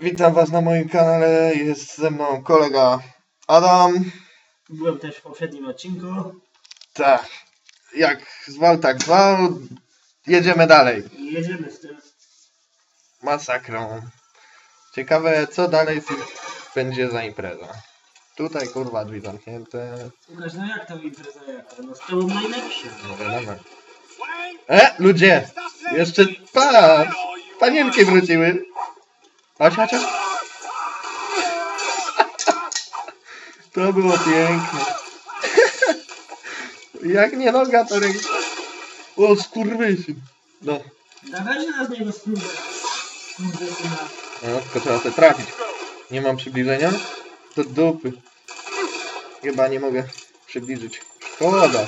Witam Was na moim kanale. Jest ze mną kolega Adam. Byłem też w poprzednim odcinku. Tak, jak zwał, tak zwał. Jedziemy dalej. Jedziemy z tym. Masakrą. Ciekawe, co dalej będzie za impreza. Tutaj kurwa drzwi zamknięte. Łukasz, no jak to impreza jaka? No z tobą najlepszy. No wiadomo. E, ludzie! Jeszcze pa! Panienki wróciły. Chodź, chodź, chodź. To było piękne. Jak nie noga, to ręka. O, skurwysyn. No, Dawajcie nas niego syna. no, tylko trzeba sobie trafić. Nie mam przybliżenia? Do dupy. Chyba nie mogę przybliżyć. Szkoda.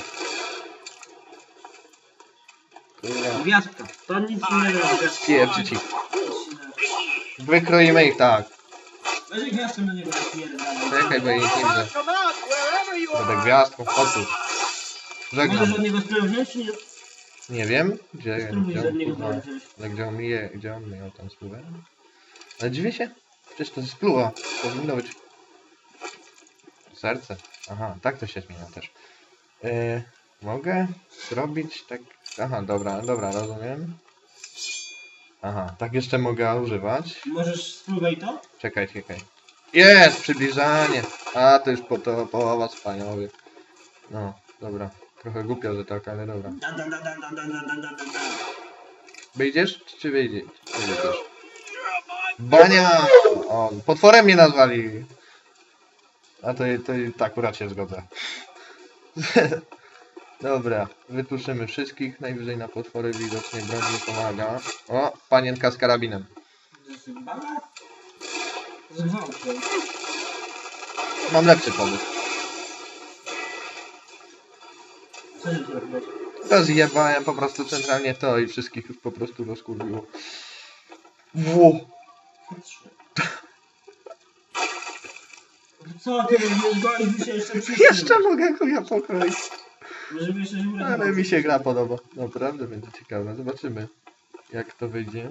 Gwiazdka. To nic nie robi. Pierdzi ci. Wykroimy ich tak. Weź gwiazdkę do niego napierdalaj. Czekaj, bo ich nie widzę. Będę gwiazdką, chodź. Żegnam. Możesz od niego wziąć, czy nie? Nie wiem, gdzie, Spróbuj gdzie, od niego kurwa, ale gdzie on je, gdzie on miał tam spluwę. Ale dziwię się, przecież to jest spluwa, powinno być serce. Aha, tak to się zmienia też. Yy, mogę zrobić tak, aha, dobra, dobra, rozumiem. Aha, tak jeszcze mogę używać. Możesz spróbuj to? Czekaj, czekaj. Jest, przybliżanie. A, to już po to połowa wspaniały. No, dobra. Trochę głupio, że tak, ale dobra. Da, da, da, da, da, da, da, da, da, da. Wyjdziesz, czy wyjdziesz? Wyjdziesz. Bania! O, potworem mnie nazwali. A to, to to akurat się zgodzę. Dobra, wytłuczymy wszystkich. Najwyżej na potwory widocznie broń nie pomaga. O, panienka z karabinem. Z gwałtem. Mam lepszy pomysł. Co? Rozjebałem po prostu centralnie to i wszystkich już po prostu rozkurwiło. Wu. Co ty, jeszcze Jeszcze mogę chuja pokroić. Ale mi się gra podoba. Naprawdę będzie ciekawe. Zobaczymy jak to wyjdzie.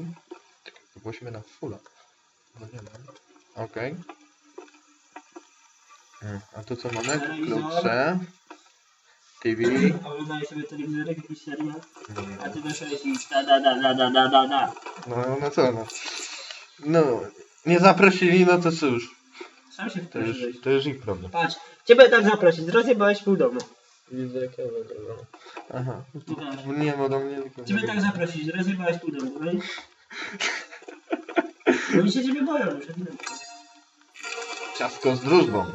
Czekaj, na fulla. No nie mam. Okej. Mm, A tu co mamy? Klucze. TV. Oglądaj sobie telewizorek, jakiś serial, Mm, a ty wyszedłeś i da da da da da da da da. No, no co no. No, nie zaprosili, no to cóż. Sam się To już, to już ich problem. Patrz, ciebie tak zaprosić, rozjebałeś pół domu. Widzę jak ja wyglądam. Aha. Pokaż. Nie ma do mnie tylko. Ciebie tak zaprosić, rozjebałeś pół domu, no i... No i się ciebie boją już, ewidentnie. Ciastko z drużbą.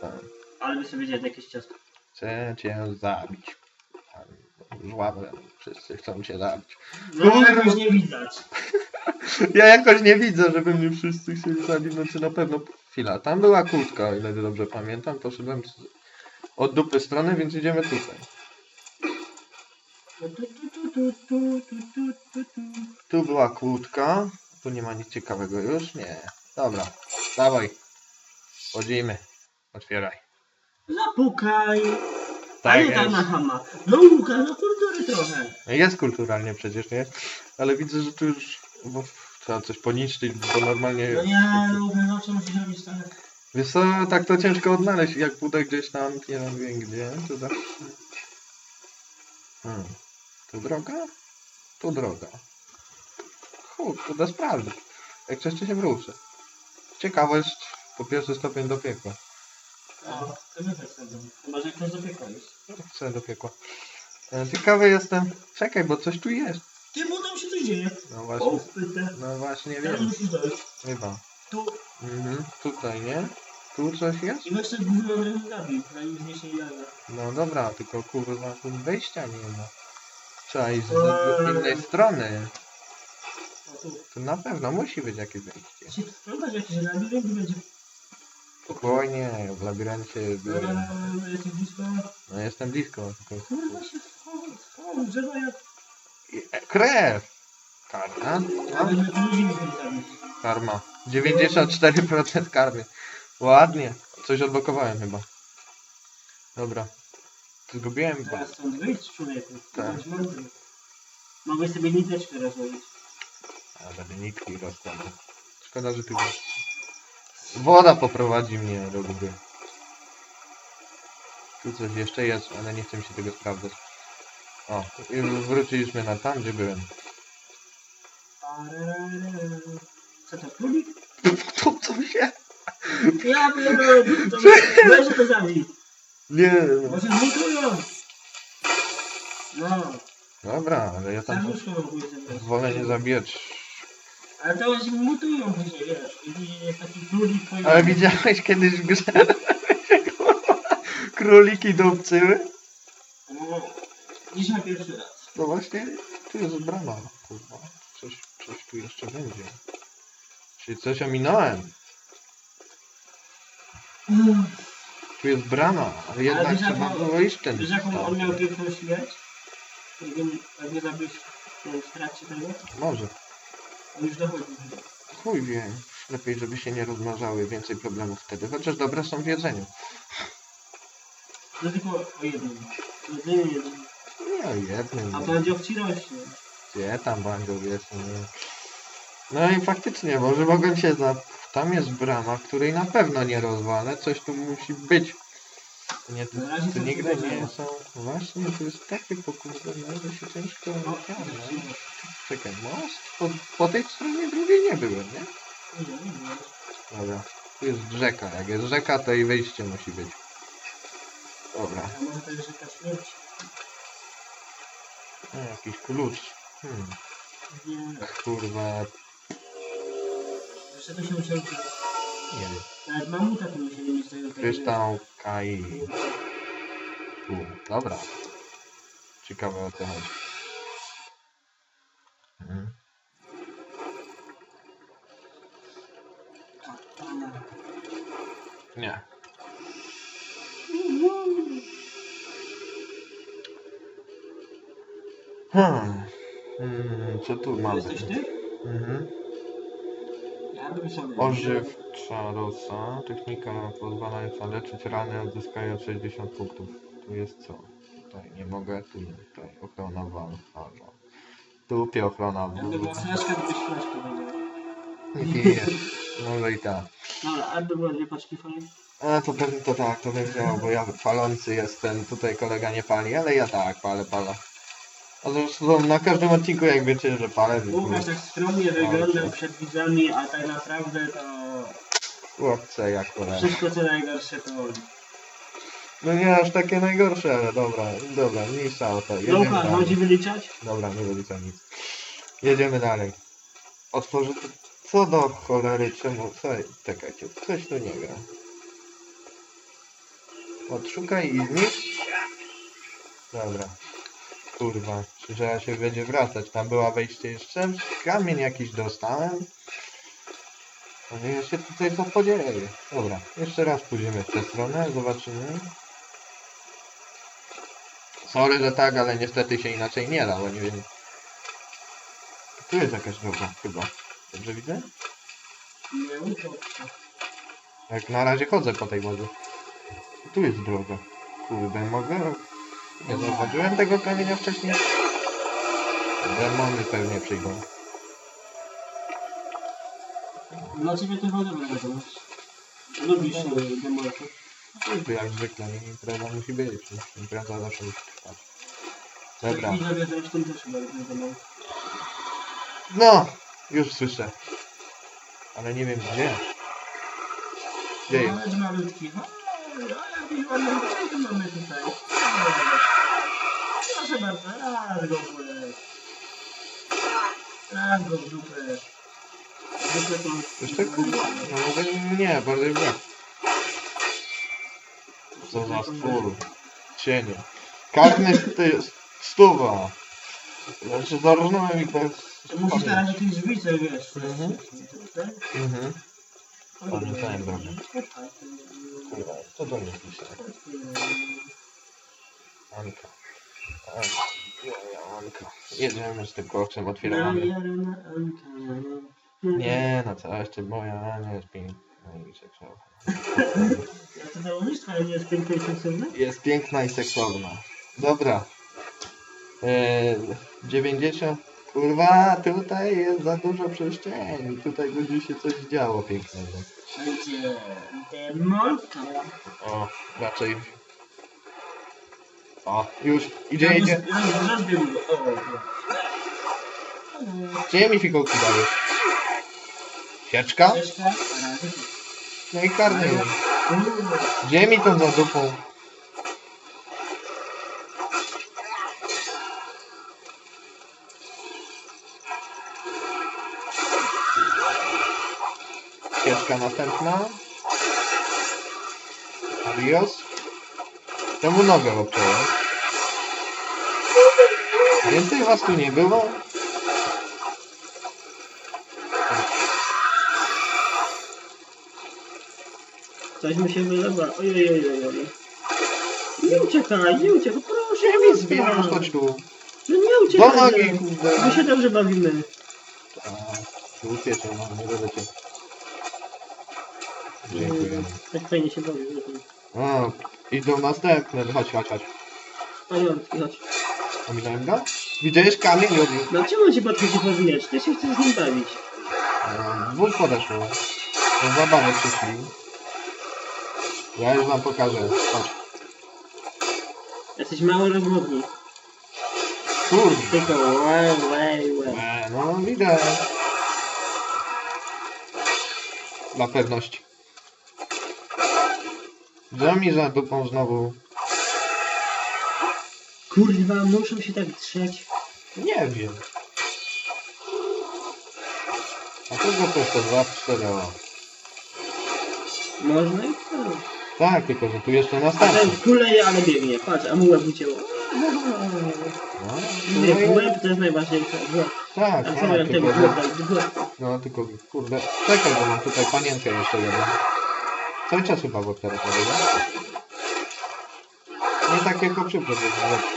Tak. Ale by sobie wiedzieli jakieś ciasto. Chcę cię zabić. Żławę. Wszyscy chcą cię zabić. No jakoś nie widać. Ja jakoś nie widzę, żeby mnie wszyscy chcieli zabić. Znaczy na pewno. Chwila, tam była kłódka, o ile dobrze pamiętam. Poszedłem od dupy strony, więc idziemy tutaj. Tu była kłódka. Tu nie ma nic ciekawego już? Nie. Dobra, dawaj. Chodzimy. Otwieraj. Zapukaj. Tak Ale na hama. No Łukasz, no kultury trochę. Jest kulturalnie przecież, nie? Ale widzę, że tu już... Bo trzeba coś poniszczyć, bo normalnie... No nie, Łukasz, no co musisz robić tak? Wiesz co, tak to ciężko odnaleźć, jak pójdę gdzieś tam, nie wiem gdzie, to zawsze... Hmm. Tu droga? Tu droga. Chud, to da sprawdzić. Jak coś się wrócę. Ciekawe jest po pierwszy stopień do piekła. O, to my też chcemy. Chyba, że ktoś dopiekał jest. Chcę do piekła. E, Ciekawy jestem. Czekaj, bo coś tu jest. Ty, bo tam się coś dzieje. No O, właśnie. pytę. No właśnie Teraz wiem. musisz dojść. Chyba. Tu. Mhm. Tutaj, nie? Tu coś jest? I weź sobie gówno nie zabił, zanim zniesie jaja. No dobra, tylko kurwa tu wejścia nie ma. Trzeba iść z innej strony. O, tu. Tu na pewno musi być jakieś wejście. Się sprzątać jakiś labirynt będzie. Spokojnie, w labiryncie byłem. no, jesteś blisko. No jestem blisko. Tylko... Kurwa się schował, schował, drzewa jak... I- e, Krew! Karma? Nawet tu ludzi nie zabić. karma. 94% karmy. Ładnie. Coś odblokowałem chyba. Dobra. Zgubiłem chyba. Teraz stąd wyjść, człowieku. Tak. Bądź mądry. Mogłeś sobie niteczkę rozłożyć. A żeby nitki rozkładać. Szkoda, że tu Woda poprowadzi mnie do góry. Tu coś jeszcze jest, ale nie chcę mi się tego sprawdzać. O, i wróciliśmy na tam, gdzie byłem. Co to, królik? To co się? Ja pierdolę, to weź to zabij. Nie. Się zmutują. No, Dobra, ale ja tam mam pójść zebrać. wolę nie zabijać. Ale to się mutują później, wiesz. Ale widziałeś kiedyś w grze, króliki dupcyły? No, dzisiaj pierwszy raz. No właśnie, tu jest brama, kurwa. Coś, coś tu jeszcze będzie. Czyli coś ominąłem. Tu jest brama, ale jednak wiesz, trzeba jaką- było iść ten. Wiesz jaką on miał piękną śmierć? Jak nie- Jak nie zabiłeś no, w trakcie tego? Może. On już dochodzi. Chuj wie. Lepiej, żeby się nie rozmnażały, więcej problemów wtedy. Chociaż dobre są w jedzeniu. To tylko o jednym. Jedynie jednym. Nie o jednym. A no. bandziowci rośnie. Gdzie tam bandzią jest? Nie. No i faktycznie, może mogę się za... Tam jest brama, której na pewno nie rozwalę. Coś tu musi być. Nie, tu, tu nigdy nie są... Właśnie, tu jest takie pokłócenie, że się ciężko O, ogarnia. Czekaj, most? Po, po tej stronie drugiej nie byłem, nie? Dobra. Tu jest rzeka. Jak jest rzeka, to i wyjście musi być. Dobra. To? No, jakiś klucz. Hmm. Kurwa, To się musiał nie wiem. Nawet mamuta tu musieli mieć tego tego. Kryształ Kai. Tu, dobra. Ciekawe o co chodzi. Mhm. Nie. Hmm. Hmm, co tu mamy? Jesteś ty? Mhm. Ja bym. Ożywcza rosa. Technika pozwalająca leczyć rany odzyskając 60 punktów. Tu jest co? Tutaj nie mogę, tu nie. Tutaj ochrona walcharza. Tu ochrona Jakby była flaszka, to byś flaszkę będzie. Nie. Może i tak. Dobra, a by były dwie paczki fajne. A to pewnie to tak, to bym chciał, bo ja palący jestem. Tutaj kolega nie pali, ale ja tak, palę, palę. A zresztą na każdym odcinku jak wiecie, że palę, Łukasz tak skromnie wyglądał przed widzami, a tak naprawdę to chłopce jak cholera. wszystko co najgorsze to on. No nie aż takie najgorsze, ale dobra, dobra, mniejsza o to. Jedziemy Łukasz, dalej. chodzi wyliczać? Dobra, nie wyliczam nic. Jedziemy dalej. Otworzę to... Co do cholery, czemu... Co... Czekajcie, coś tu nie gra. Odszukaj i zniszcz. Dobra. Kurwa, że ja się będzie wracać. Tam była wejście jeszcze. Kamień jakiś dostałem. Ja się tutaj co podzieje. Dobra, jeszcze raz pójdziemy w tę stronę, zobaczymy. Sorry, że tak, ale niestety się inaczej nie da, bo nie wiem. Tu jest jakaś droga, chyba. Dobrze widzę? Nie. Jak na razie chodzę po tej wodzie. Tu jest droga. Kurde, mogę? Nie zauważyłem tego kamienia wcześniej. Demony pewnie przyjdą. Dla ciebie to chyba dobre wiadomo. Lubisz e, demolkę. Czyżby jak zwykle, nie impreza musi być. Impreza zawsze musi trwać. Dobra. Tak też chyba lubię. No! Już słyszę. Ale nie wiem gdzie. Gdzie jest? Małecz malutki. O, o, jakiś ładny czego mamy tutaj. O, Proszę bardzo, raz go w łeb. Raz go w dupę. W to... Jeszcze kurde? No może nie, bardziej nie. Co za stwór. Cienie. Karny to jest stuwa. Znaczy zarżnąłem i to jest... To musisz teraz tych drzwice, wiesz. Mhm. Tak? Mhm. Pamiętałem dobrze. tak. Kurwa, co do mnie pisze? Anka. Anka. Jedziemy z tym koksem, otwieramy. Nie, no co, jeszcze moja Ania jest piękna i seksowna. Ja to załóżnictwo, ale nie jest piękne i seksowne? Jest piękna i seksowna. Dobra. Eee, 90 Kurwa, tutaj jest za dużo przestrzeni. Tutaj będzie się coś działo pięknego. Będzie demolka. O, raczej... O, już, idzie, idzie. Rozbił go. O, o. Gdzie mi fikołki dajesz? Sieczka? Jeszcze? No i karny. Gdzie mi tą za dupą? Ścieżka następna. Adios. Czemu nogę obciąłem? Więcej was tu nie było? Coś mi się wylewa. Ojej, ojej, ojej. Nie uciekaj, nie uciekaj, proszę. Nie mi zbieram, chodź tu. No nie uciekaj. Do nogi, no. kurde. My się dobrze bawimy. A, tu ucieczę, no nie będę cię. Dziękuję. Tak fajnie się bawię. O, idą następne. Chodź, chodź, chodź. Pajączki, chodź. Ominąłem go? Widziałeś kamień robił? No czemu on się podchodzi powijać? Ty się chcesz z nim bawić. E, Dwóch podeszło. Do zabawy przyszli. Ja już wam pokażę. Chodź. Jesteś mało rozmowni. Kurde. Tylko łe, łe, łe. E, no widać. Dla pewności. Że mi za dupą znowu. Kurwa, muszą się tak drzeć. Nie wiem. A to go to 2 w 4 o. Można i co? Tak, tylko że tu jeszcze A następny. ten kuleje, ale biegnie. Patrz, a mu łeb ucięło. No, Nie, no i- łeb to jest najważniejsze. Łeb. Tak, A co tak, miałem tego tylko, łeb że, dać? w łeb. no tylko kurde, czekaj, bo mam tutaj panienkę jeszcze jedną. Cały czas chyba w teraz mówię. Nie tak jak przypro, żeby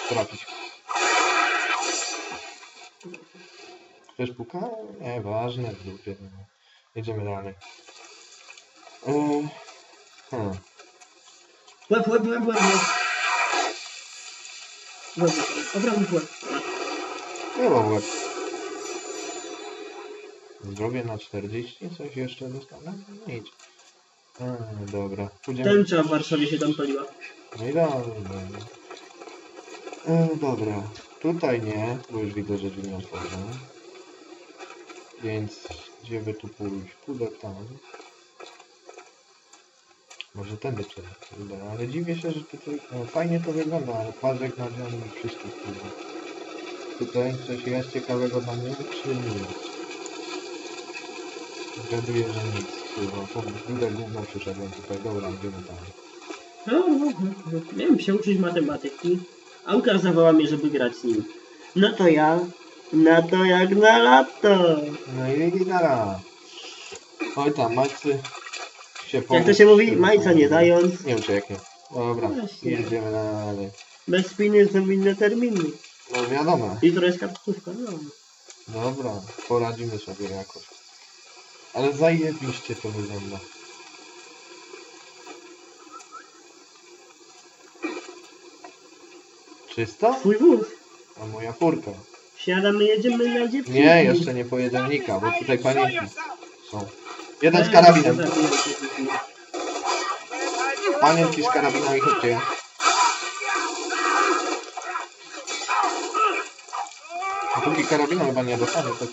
trafić. Ktoś puka? Nie, ważne, w dupie. no. Jedziemy dalej. Yy, hmm. Łeb, łeb, łeb, łeb. łeb. Łeb, łeb. Obrony łeb. Było łeb. Zdrowie na 40, coś jeszcze dostanę? Nic. A, dobra. Pójdziemy. Tęcza w Warszawie się tam paliła. No i dobrze. E, dobra. Tutaj nie, bo już widzę, że drzwi nie otworzę. Więc gdzie by tu pójść? Pójdę tam. Może tędy przejdę, ale dziwię się, że tutaj no, fajnie to wygląda, ale parzek na drzwiami wszystkich kurde. Tutaj coś jest ciekawego dla mnie, czy nic? Zgaduję, że nic. Kurwa, po drugie gówno przyszedłem tutaj, dobra, idziemy tam. No, no, no, no. Miałem się uczyć matematyki. A Łukasz zawołał mnie, żeby grać z nim. No to ja. Na to jak na lato. No i gitara. Oj tam, Maxy się Jak to się mówi? Majca nie dając. Nie ucieknie. Dobra, Właśnie. jedziemy dalej. Bez spiny są inne terminy. No wiadomo. I to jest kapustówka, no. Dobra, poradzimy sobie jakoś. Ale zajebiście to wygląda. Czysto? Twój wóz. A moja furka. Siadamy, jedziemy na dziewczynki. Nie, jeszcze nie Nika, bo tutaj panienki są. Jeden z karabinem. Panienki z karabinem i chodźcie. A póki karabinu chyba nie dostanę, to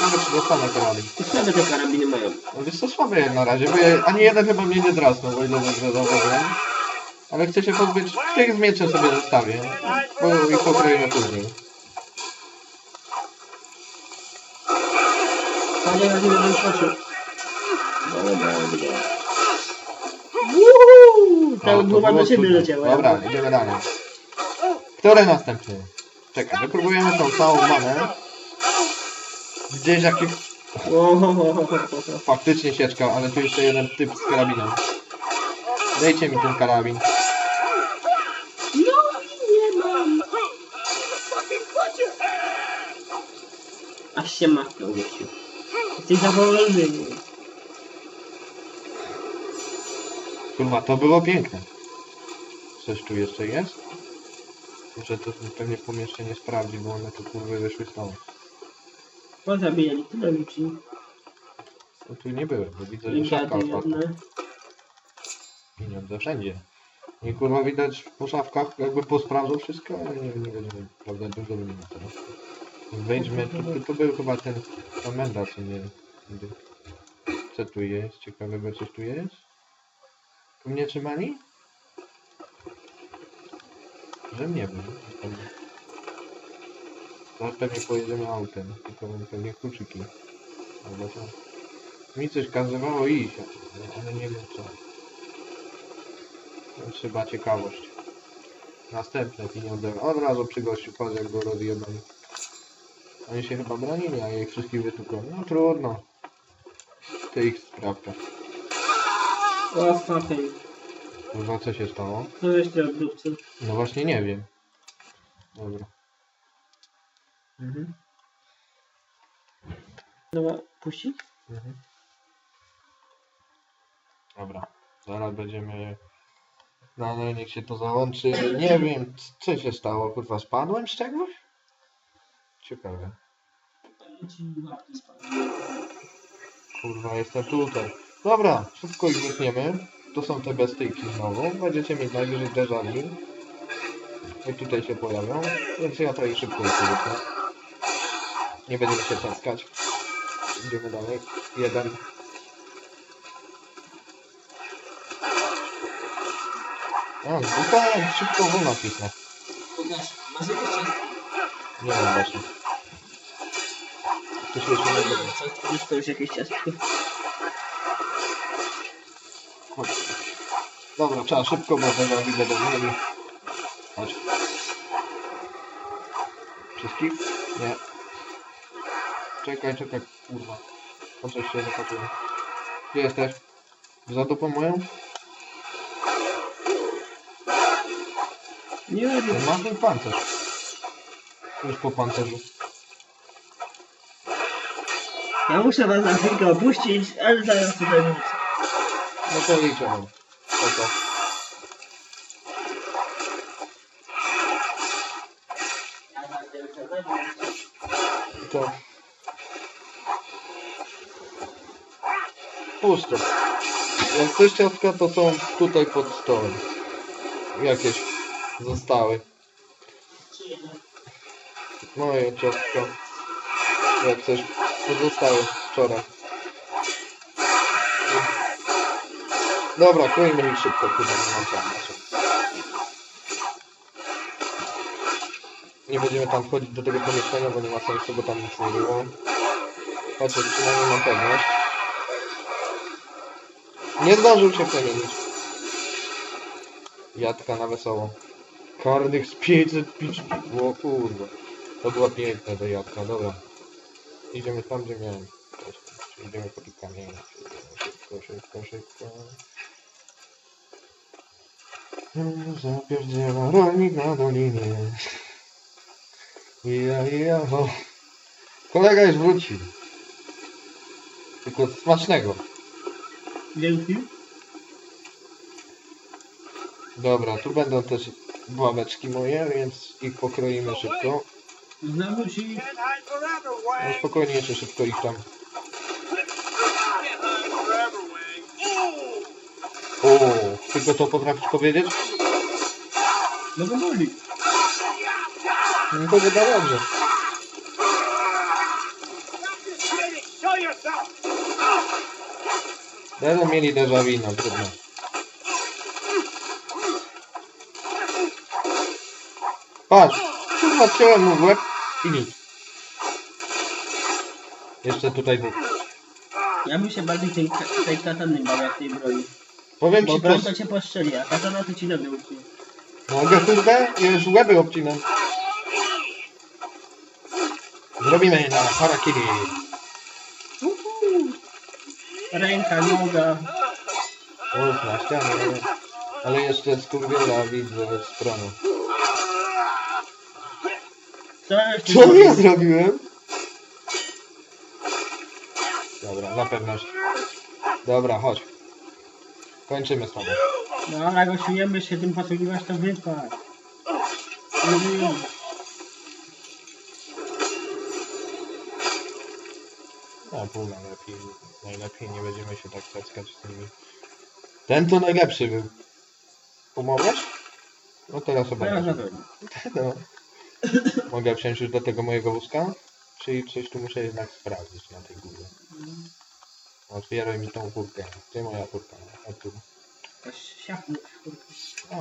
nawet czy dostanę karabin. To słabe te karabiny mają. No wiesz co, słabe jak na razie, bo ja, ani jeden chyba mnie nie drasnął, o ile dobrze zauważyłem. Ale chcę się pozbyć, tych z mieczem sobie zostawię, bo ich pokroimy później. Panie, jak nie będę. Dobra, dobra. Wuuu! O, Ta to głowa było do cudne. leciała. Dobra, idziemy dalej. Które następny? Czekaj, wypróbujemy tą całą manę. Gdzieś jakiś Ohohoho. Faktycznie sieczka, ale tu jeszcze jeden typ z karabinem. Dajcie mi ten karabin. No i nie mam. Aż się machnął gościu. Jesteś zawolny. Kurwa, to było piękne. Coś tu jeszcze jest? Muszę to pewnie pomieszczenie sprawdzić, bo one tu kurwy wyszły stąd. Pozabijali tyle ludzi. No tu nie byłem, bo widzę, że I szafka gady otwarta. jedne. Pieniądze wszędzie. I kurwa widać po szafkach, jakby posprawdzał wszystko, ale nie, nie będziemy, prawda, dużo ludzi na teraz. Wejdźmy, tu, tu, tu był chyba ten komenda, co nie... Co tu jest? Ciekawego coś tu jest? Tu mnie trzymali? Że nie wiem. Pewnie. Zaraz pewnie pojedziemy autem, tylko mam pewnie kluczyki. Albo co? Mi coś kazywało iść, ale nie wiem co. To chyba ciekawość. Następne pieniądze. Od razu przy gościu patrz jak go rozjebali. Oni się chyba bronili, a ich wszystkich wytukłem. No trudno. To ich sprawka. O, fucking. Kurwa, co się stało? Żeś ty odrówcy? No właśnie nie wiem. Dobra. Mhm. Dobra, puścić? Mhm. Dobra. Zaraz będziemy... No ale niech się to załączy. Nie wiem, co się stało. Kurwa, spadłem z czegoś? Ciekawe. Kurwa, jestem tutaj. Dobra, szybko ich wytniemy. To są te bestyjki znowu. Będziecie mieć najwyżej déjà vu. I tutaj się pojawią. Więc ja to ich szybko wytnę. Nie będziemy się trzaskać. Idziemy dalej. Jeden. A, zostałem szybko w napisne. Pokaż, masz jakieś ciastko? Nie wiem właśnie. Coś jeszcze nie było. Jest to już jakieś ciastko. Chodź. Dobra, trzeba szybko, bo będą widzę do mieli. Chodź. Wszystkich? Nie. Czekaj, czekaj, kurwa. Po coś się zapatrzyłem. Gdzie jesteś? Za dupą moją? Nie wiem. Masz ten pancerz. Już po pancerzu. Ja muszę was na chwilkę opuścić, ale zaraz tutaj wrócę. No to liczę mam. Oto. Pusto. Jak coś ciastka to są tutaj pod stołem. Jakieś zostały. Moje ciastka. Jak coś pozostały wczoraj. Dobra, kroimy ich szybko, chyba nie. Nie będziemy tam wchodzić do tego pomieszczenia, bo nie ma sensu, bo tam nic nie było. Chociaż przynajmniej mam pewność. Nie zdążył się przemienić. Jadka na wesoło. Karnych z 500 pić. O kurwa. To była piękna ta jadka, dobra. Idziemy tam, gdzie miałem. Idziemy po tych kamieniach. Szybko, szybko, szybko. Zapierdziela rolnik na dolinie. Ja, ja, ho. Kolega już wrócił. Tylko smacznego. Dzięki. Dobra, tu będą też ławeczki moje, więc ich pokroimy szybko. Znowu ci... No spokojnie jeszcze szybko ich tam. O, tylko to potrafisz powiedzieć? No to boli. No to chyba dobrze. Będą mieli déjà vu, no trudno. Patrz, kurwa ciąłem mu w łeb i nic. Jeszcze tutaj dwóch. Ja bym się bardziej tej, tej katany bał jak tej broni. Powiem Bo ci broń to... cię postrzeli, a katana to ci nogę utnie. Mogę kurde? Już łeby obcinam. Zrobimy na harakiri. Ręka, noga. Uff, na ścianę. Ale jeszcze skurwiela widzę z pronu. Co jeszcze Co ja zrobiłem? Dobra, na pewność. Dobra, chodź. Kończymy z tobą. No ale będziesz się tym posługiwać, to wypad. Na pół najlepiej. Najlepiej nie będziemy się tak tackać z nimi. Ten to najlepszy był. Umowasz? No teraz zobaczymy. pewno. No. Mogę wsiąść już do tego mojego wózka? Czyli coś tu muszę jednak sprawdzić na tej górze. Otwieraj mi tą furkę. Gdzie moja furka? A tu. Aż siapnąć. A,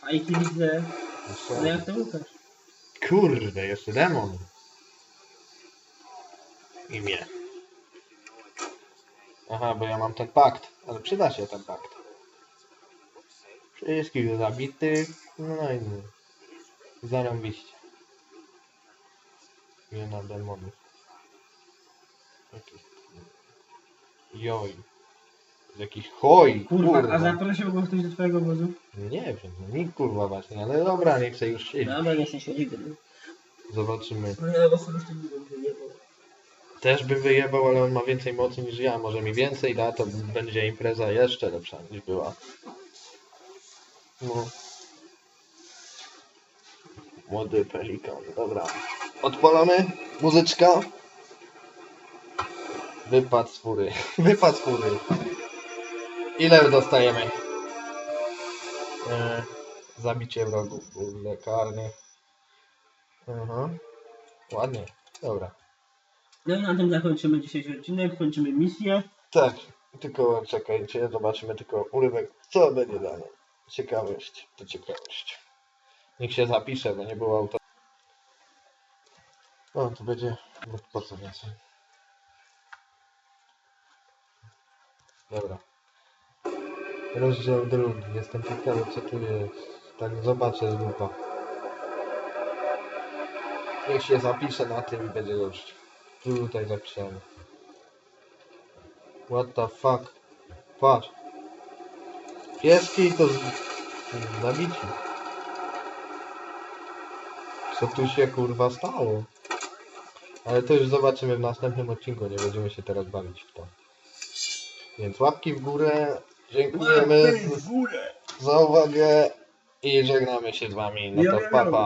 Fajki widzę. no No jak to Łukasz? Kurde, jeszcze demon. Imię. Aha, bo ja mam ten pakt. Ale przyda się ten pakt. Wszystkich zabitych. No i nie. Zarąbiście. Imiona demonów. Jakich... Joj. Jakiś hoj. Kurwa, a zaprosił go ktoś do twojego wozu? Nie wiem, no nikt kurwa właśnie, ale dobra, niech se już siedzi. Dobra, nie chcę się nigdy. Zobaczymy. No ja osobiście nie nie. Też bym wyjebał, ale on ma więcej mocy niż ja. Może mi więcej da, to będzie impreza jeszcze lepsza niż była. No. Młody pelikan, dobra. Odpalamy? Muzyczka? Wypad z fury. Wypad z fury. Ile dostajemy? E, zabicie wrogów. Karnych. Aha. Ładnie. Dobra. No i na tym zakończymy dzisiejszy odcinek, kończymy misję. Tak, tylko czekajcie, zobaczymy tylko urywek, co będzie dalej. Ciekawość, to ciekawość. Niech się zapisze, bo nie było auto. O, to będzie, no po co więcej. Dobra. Rozdział drugi, jestem ciekawy co tu jest. Tak zobaczę z lupa. Niech się zapisze na tym i będzie dobrze. Tutaj zapiszemy. What the fuck? Patrz. Pieski to z... zabici. Co tu się kurwa stało? Ale to już zobaczymy w następnym odcinku, nie będziemy się teraz bawić w to. Więc łapki w górę. Dziękujemy za uwagę i żegnamy się z wami. No to papa.